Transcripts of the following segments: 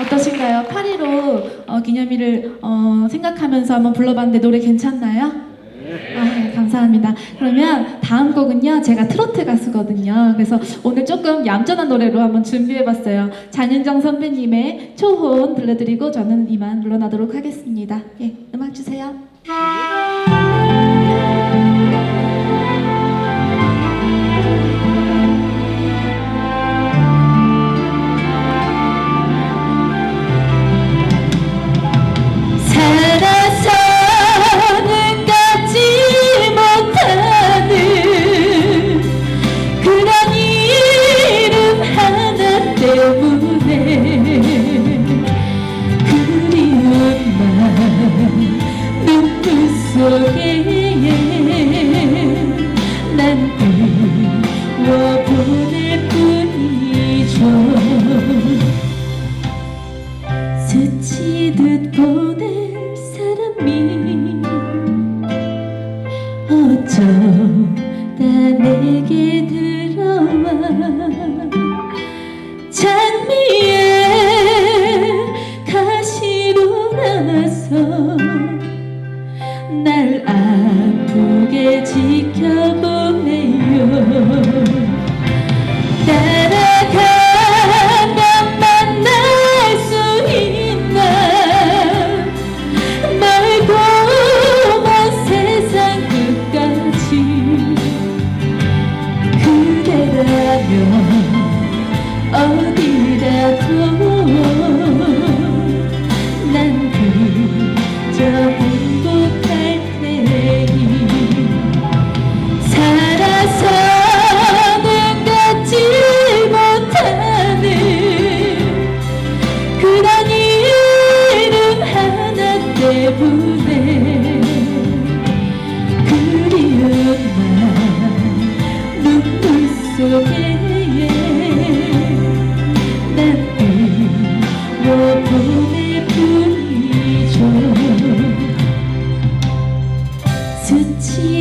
어떠신가요? 8.15 어, 기념일을 어, 생각하면서 한번 불러봤는데 노래 괜찮나요? 아, 네, 감사합니다. 그러면 다음 곡은요, 제가 트로트 가수거든요. 그래서 오늘 조금 얌전한 노래로 한번 준비해봤어요. 장윤정 선배님의 초혼 들려드리고 저는 이만 물러나도록 하겠습니다. 예, 음악 주세요. 어쩌다 내게 들어와. 장미 그대라면 어디라도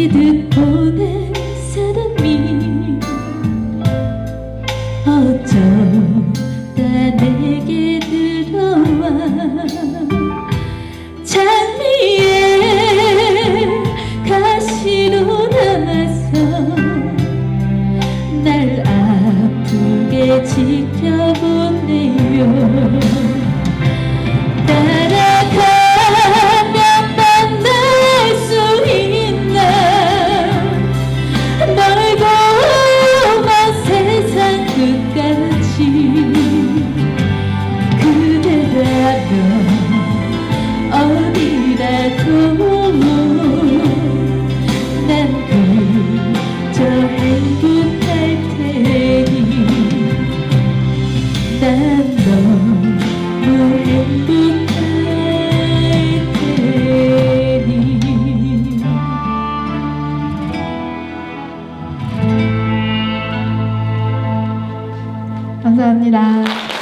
듯 보낸 사람이 어쩌다 내게 들어와 감사합니다.